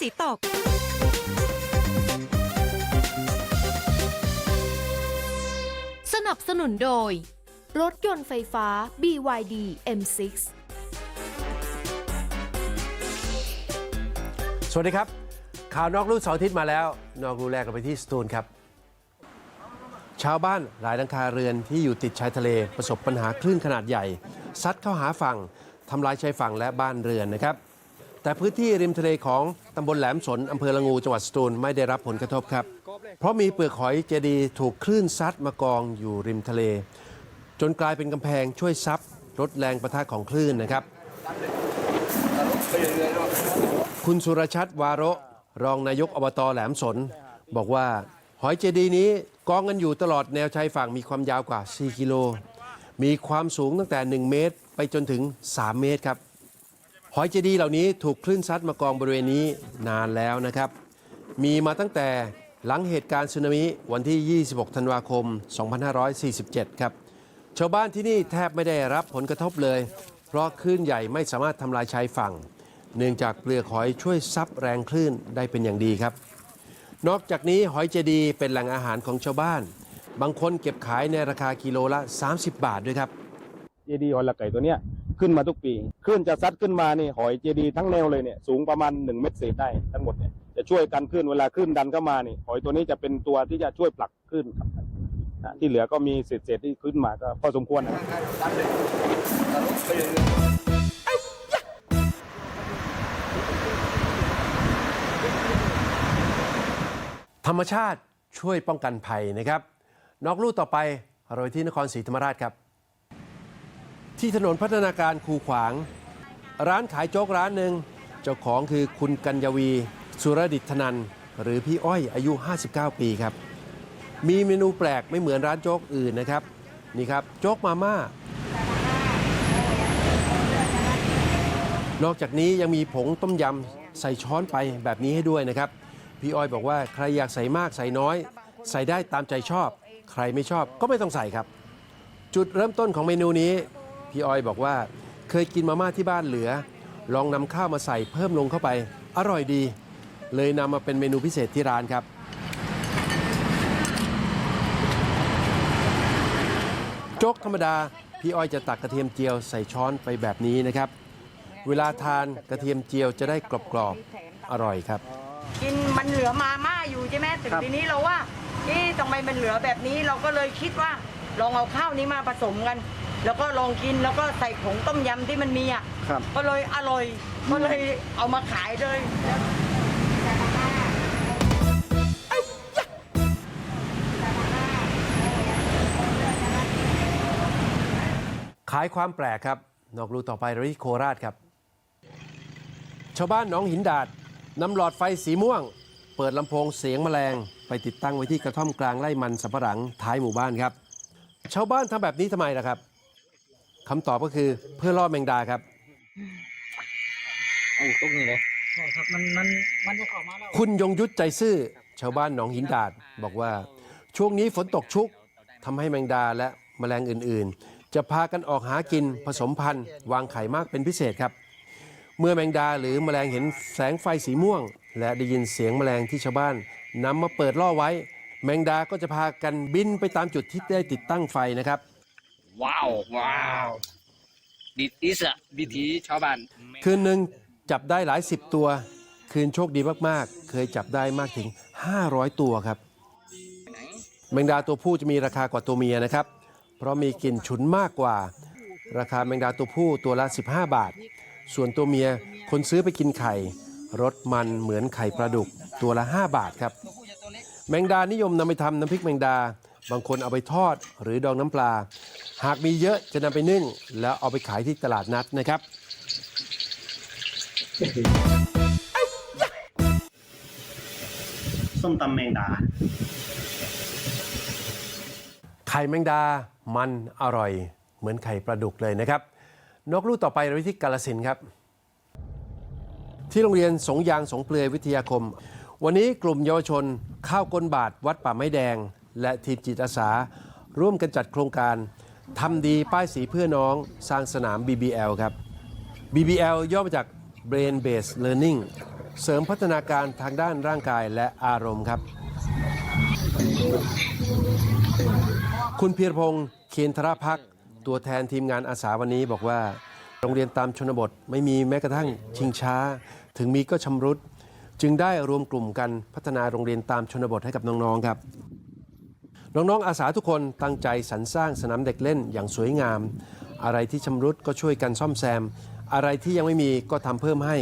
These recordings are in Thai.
สีตก สนับสนุนโดย รถยนต์ไฟฟ้า BYD M6 สวัสดีครับ ข่าวนอกลู่เสาร์อาทิตย์มาแล้ว นอกลู่แรกเราไปที่สตูลครับ ชาวบ้านหลายหลังคาเรือนที่อยู่ติดชายทะเลประสบปัญหาคลื่นขนาดใหญ่ ซัดเข้าหาฝั่งทำลายชายฝั่งและบ้านเรือนนะครับ แต่พื้นที่ริมทะเลของตำบลแหลมสนอำเภอละงูจังหวัดสตูลไม่ได้รับผลกระทบครับ เพราะมีเปลือกหอยเจดีถูกคลื่นซัดมากองอยู่ริมทะเล จนกลายเป็นกำแพงช่วยซับลดแรงประทะของคลื่นนะครับ คุณสุรชัดวาระรองนายกอบตแหลมสน บอกว่าหอยเจดีนี้กองกันอยู่ตลอดแนวชายฝั่งมีความยาวกว่า 4 กิโล มีความสูงตั้งแต่ 1 เมตร ไปจนถึง 3 เมตรครับ หอยเจดีย์เหล่านี้ถูกคลื่นซัดมากองบริเวณนี้นานแล้วนะครับ มีมาตั้งแต่หลังเหตุการณ์สึนามิวันที่ 26 ธันวาคม 2547 ครับ ชาวบ้านที่นี่แทบไม่ได้รับผลกระทบเลย เพราะคลื่นใหญ่ไม่สามารถทำลายชายฝั่ง เนื่องจากเปลือกหอยช่วยซับแรงคลื่นได้เป็นอย่างดีครับ นอกจากนี้หอยเจดีย์เป็นแหล่งอาหารของชาวบ้าน บางคนเก็บขายในราคากิโลละ 30 บาทด้วยครับ เจดีย์หอยละไก่ตัวเนี้ย ขึ้นมาทุกปีคลื่นจะซัดขึ้นมานี่หอยเจดีทั้งแนวเลยเนี่ยสูงประมาณ1เมตรเศษได้ทั้งหมดเนี่ยจะช่วยกันคลื่นเวลาคลื่นดันเข้ามานี่หอยตัวนี้จะเป็นตัวที่จะช่วยผลักคลื่นครับนะที่เหลือก็มีเศษๆที่ขึ้นมาก็พอสมควรนะธรรมชาติช่วยป้องกันภัยนะครับ นอกลู่ต่อไปเราไปที่นครศรีธรรมราชครับ ที่ถนนพัฒนาการคูขวาง ร้านขายโจ๊กร้านหนึ่งเจ้าของคือคุณกัญญวี สุรดิษฐนัน หรือพี่อ้อยอายุ 59 ปีครับ มีเมนูแปลกไม่เหมือนร้านโจ๊กอื่นนะครับ นี่ครับ โจ๊กมาม่านอกจากนี้ยังมีผงต้มยำใส่ช้อนไปแบบนี้ให้ด้วยนะครับ พี่อ้อยบอกว่าใครอยากใส่มากใส่น้อย ใส่ได้ตามใจชอบ ใครไม่ชอบก็ไม่ต้องใส่ครับ จุดเริ่มต้นของเมนูนี้ พี่อ้อยบอกว่า เคยกินมาม่าที่บ้านเหลือ ลองนำข้าวมาใส่เพิ่มลงเข้าไป อร่อยดี เลยนำมาเป็นเมนูพิเศษที่ร้านครับ โจ๊กธรรมดา พี่อ้อยจะตักกระเทียมเจียวใส่ช้อนไปแบบนี้นะครับ เวลาทานกระเทียมเจียวจะได้กรอบๆอร่อยครับ กินมันเหลือมาม่าอยู่ใช่ไหมแต่ทีนี้เราว่าเอ๊ะทำไมมันเหลือแบบนี้เราก็เลยคิดว่า ลองเอาข้าวนี้มาผสมกัน แล้วก็ลองกินแล้วก็ใส่ผงต้มยำที่มันมีอะครับ ก็เลยอร่อยก็เลยเอามาขายเลยขายความแปลกครับ นอกรูต่อไปเราที่โคราชครับ ชาวบ้านหนองหินดาดนำหลอดไฟสีม่วง เปิดลำโพงเสียงแมลง ไปติดตั้งไว้ที่กระท่อมกลางไร่มันสำปะหลังท้ายหมู่บ้านครับ ชาวบ้านทำแบบนี้ทำไมล่ะครับ คำตอบก็คือเพื่อล่อแมงดาครับคุณยงยุทธใจซื่อ ชาวบ้านหนองหินดาด บอกว่า ช่วงนี้ฝนตกชุกทำให้แมงดาและแมลงอื่นๆ จะพากันออกหากินผสมพันธุ์ วางไข่มากเป็นพิเศษครับ เมื่อแมงดาหรือแมลงเห็นแสงไฟสีม่วง และได้ยินเสียงแมลงที่ชาวบ้านนำมาเปิดล่อไว้ แมงดาก็จะพากันบินไปตามจุดที่ได้ติดตั้งไฟนะครับ ว้าว ว้าวดิดิสอะวิถีชาวบ้านคืนหนึ่งจับได้หลายสิบตัว คืนโชคดีมากๆ เคยจับได้มากถึง 500 ตัวครับ แมงดาตัวผู้จะมีราคากว่าตัวเมียนะครับ เพราะมีกลิ่นฉุนมากกว่า ราคาแมงดาตัวผู้ตัวละ 15 บาท ส่วนตัวเมียคนซื้อไปกินไข่รสมันเหมือนไข่ปลาดุกตัวละ 5 บาทครับ แมงดานิยมนำไปทำน้ำพริกแมงดา บางคนเอาไปทอดหรือดองน้ำปลา หากมีเยอะจะนำไปนึ่ง แล้วเอาไปขายที่ตลาดนัดนะครับ ส้มตำแมงดา ไข่แมงดา มันอร่อย เหมือนไข่ปลาดุกเลยนะครับ นกลู่ต่อไปเราไปที่กาลสินธุ์ครับ ที่โรงเรียนสงยางสงเปลือยวิทยาคม วันนี้กลุ่มเยาวชน ข้าวก้นบาทวัดป่าไม้แดง และทีมจิตอาสา ร่วมกันจัดโครงการทำดีป้ายสีเพื่อน้องสร้างสนาม BBL ครับ BBL ย่อมาจาก Brain Based Learning เสริมพัฒนาการทางด้านร่างกายและอารมณ์ครับ คุณเพียรพงศ์เคียนธรพัก ตัวแทนทีมงานอาสาวันนี้บอกว่า โรงเรียนตามชนบทไม่มีแม้กระทั่งชิงช้า ถึงมีก็ชำรุด จึงได้รวมกลุ่มกันพัฒนาโรงเรียนตามชนบทให้กับน้อง ๆ ครับ น้องๆอาสาทุกคนตั้งใจสรรสร้างสนามเด็กเล่นอย่างสวยงาม อะไรที่ชำรุดก็ช่วยกันซ่อมแซม อะไรที่ยังไม่มีก็ทำเพิ่มให้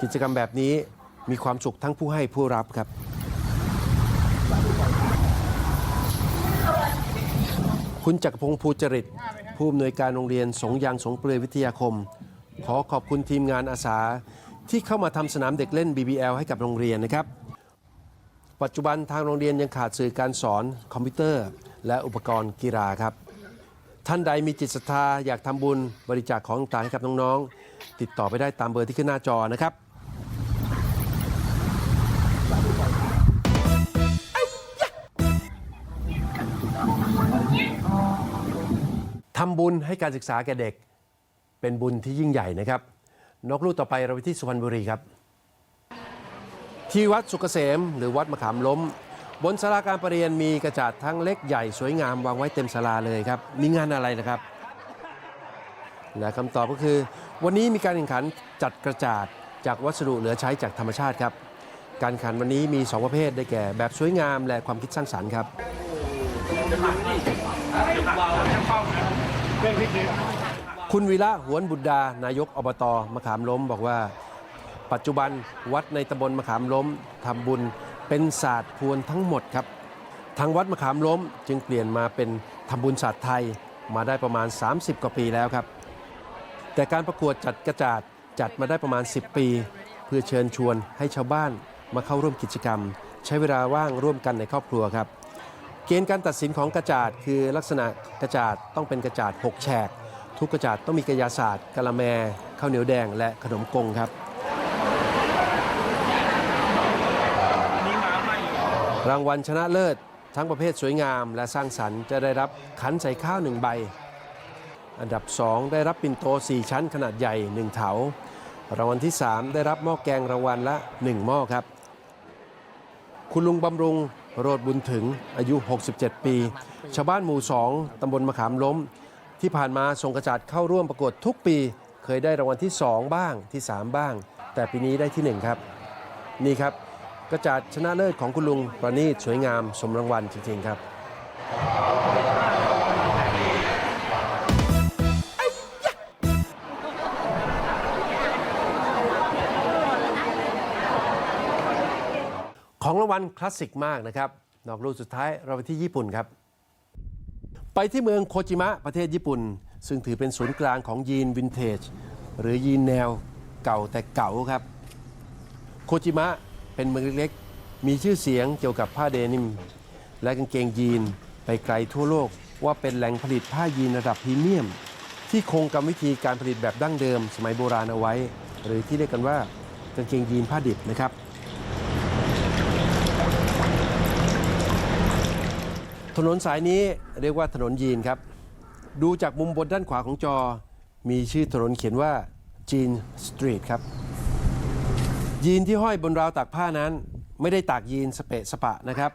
กิจกรรมแบบนี้มีความสุขทั้งผู้ให้ผู้รับครับ คุณจักรพงศ์ภูจริต ผู้อำนวยการโรงเรียนสงยางสงเปลือยวิทยาคม ขอขอบคุณทีมงานอาสาที่เข้ามาทำสนามเด็กเล่น BBL ให้กับโรงเรียนนะครับ ปัจจุบันทางโรงเรียนยังขาดสื่อการสอนคอมพิวเตอร์ และอุปกรณ์กีฬาครับ ท่านใดมีจิตศรัทธาอยากทำบุญบริจาคของต่างให้กับน้องๆ ติดต่อไปได้ตามเบอร์ที่ขึ้นหน้าจอนะครับทำบุญให้การศึกษาแก่เด็ก เป็นบุญที่ยิ่งใหญ่นะครับ นกลูกต่อไปเราไปที่สุพรรณบุรีครับ ที่วัดสุกเกษมหรือวัดมะขามล้ม บนศาลาการประเรียนมีกระจาดทั้งเล็กใหญ่สวยงามวางไว้เต็มศาลาเลยครับ มีงานอะไรนะครับและคำตอบก็คือ วันนี้มีการแข่งขันจัดกระจาดจากวัสดุเหลือใช้จากธรรมชาติครับ การแข่งขันวันนี้มี 2 ประเภทได้แก่ แบบสวยงามและความคิดสร้างสรรค์ครับคุณวีระหวนบุตรดา นายกอบตมะขามล้มบอกว่า ปัจจุบันวัดในตำบลมะขามล้มทำบุญเป็นศาสตร์พวนทั้งหมดครับ ทางวัดมะขามล้มจึงเปลี่ยนมาเป็นทำบุญศาสตร์ไทยมาได้ประมาณ 30 กว่าปีแล้วครับ แต่การประกวดจัดกระจาดจัดมาได้ประมาณ 10 ปี เพื่อเชิญชวนให้ชาวบ้านมาเข้าร่วมกิจกรรม ใช้เวลาว่างร่วมกันในครอบครัวครับ เกณฑ์การตัดสินของกระจาดคือลักษณะกระจาดต้องเป็นกระจาด 6 แฉก ทุกกระจาดต้องมีกระยาศาสตร์กะละแมข้าวเหนียวแดงและขนมกงครับ รางวัลชนะเลิศ ทั้งประเภทสวยงามและสร้างสรรค์จะได้รับขันใส่ข้าวหนึ่งใบ อันดับ 2 ได้รับปิ่นโต 4 ชั้นขนาดใหญ่ 1 เถารางวัลที่ 3 ได้รับหม้อแกงรางวัลละ 1 หม้อครับ คุณลุงบำรุงโรดบุญถึงอายุ 67 ปี ชาวบ้านหมู่ 2 ตำบลมะขามล้ม ที่ผ่านมาส่งกระจาดเข้าร่วมประกวดทุกปี เคยได้รางวัลที่ 2 บ้างที่ 3 บ้าง แต่ปีนี้ได้ที่ 1 ครับ นี่ครับ กระจาดชนะเลิศของคุณลุงประณีตสวยงามสมรางวัลจริงๆครับของรางวัลคลาสสิกมากนะครับ นอกลูกสุดท้ายเราไปที่ญี่ปุ่นครับ ไปที่เมืองโคจิมะประเทศญี่ปุ่น ซึ่งถือเป็นศูนย์กลางของยีนวินเทจ หรือยีนแนวเก่าแต่เก่าครับ โคจิมะ เป็นเมืองเล็กๆ มีชื่อเสียงเกี่ยวกับผ้าเดนิม และกางเกงยีนไปไกลทั่วโลกว่าเป็นแหล่งผลิตผ้ายีนระดับพรีเมียม ที่คงกรรมวิธีการผลิตแบบดั้งเดิม สมัยโบราณเอาไว้ หรือที่เรียกกันว่ากางเกงยีนผ้าดิบนะครับถนนสายนี้เรียกว่าถนนยีนครับ ดูจากมุมบนด้านขวาของจอ มีชื่อถนนเขียนว่าจีนสตรีทครับ ยีนที่ห้อยบนราวตากผ้านั้น ไม่ได้ตากยีนสเปะสปะนะครับ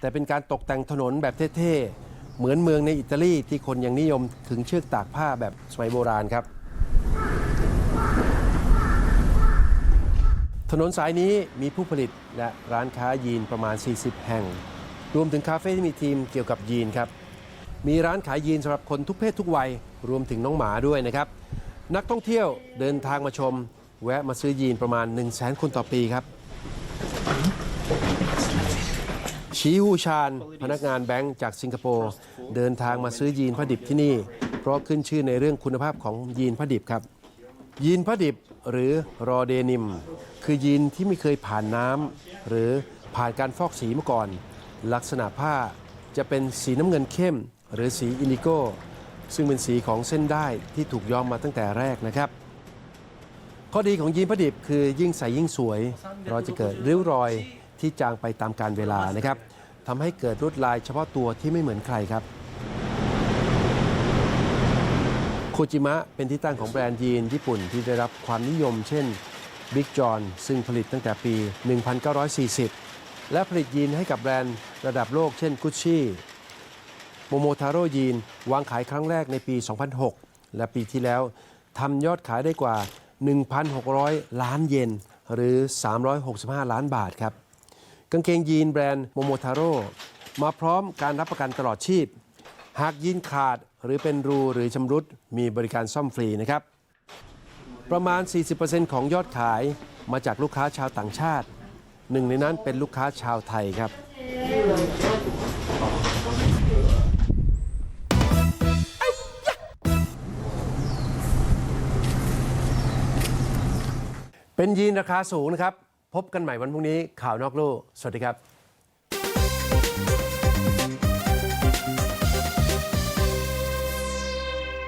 แต่เป็นการตกแต่งถนนแบบเท่ๆ เหมือนเมืองในอิตาลีที่คนยังนิยมถึงเชือกตากผ้าแบบสมัยโบราณครับ ถนนสายนี้มีผู้ผลิตและร้านค้ายีนประมาณ 40 แห่ง รวมถึงคาเฟ่ที่มีทีมเกี่ยวกับยีนครับ มีร้านขายยีนสำหรับคนทุกเพศทุกวัยรวมถึงน้องหมาด้วยนะครับ นักท่องเที่ยวเดินทางมาชม แวะมาซื้อยีนประมาณ 1 0 0 0 0แคนต่อปีครับ ชีฮูชาน พนักงานแบงก์จากสิงคโปร์ เดินทางมาซื้อยีนผ้าดิบที่นี่ เพราะขึ้นชื่อในเรื่องคุณภาพของยีนผ้าดิบครับ ยีนผ้าดิบหรือรอเดนิม คือยีนที่ไม่เคยผ่านน้ำหรือผ่านการฟอกสีมาก่อน ลักษณะผ้าจะเป็นสีน้ำเงินเข้ม หรือสีอินดิโก้ ซึ่งเป็นสีของเส้นได้ที่ถูกย้อมมาตั้งแต่แรกนะครับ ข้อดีของยีนผ้าดิบคือยิ่งใส่ยิ่งสวย เราจะเกิดริ้วรอยที่จางไปตามกาลเวลานะครับทำให้เกิดลวดลายเฉพาะตัวที่ไม่เหมือนใครครับโคจิมะเป็นที่ตั้งของแบรนด์ยีนญี่ปุ่นที่ได้รับความนิยม เช่น Big John ซึ่งผลิตตั้งแต่ปี 1940 และผลิตยีนให้กับแบรนด์ระดับโลกเช่น Gucci โมโมทาโร่ยีนวางขายครั้งแรกในปี 2006 และปีที่แล้วทำยอดขายได้กว่า 1,600 ล้านเยนหรือ 365 ล้านบาทครับ กางเกงยีนแบรนด์โมโมทาโร่มาพร้อมการรับประกันตลอดชีพ หากยีนขาดหรือเป็นรูหรือชำรุดมีบริการซ่อมฟรีนะครับ ประมาณ 40%ของยอดขายมาจากลูกค้าชาวต่างชาติ หนึ่งในนั้นเป็นลูกค้าชาวไทยครับ เป็นยีนราคาสูงนะครับ พบกันใหม่วันพรุ่งนี้ข่าวนอกลู่สวัสดีครับ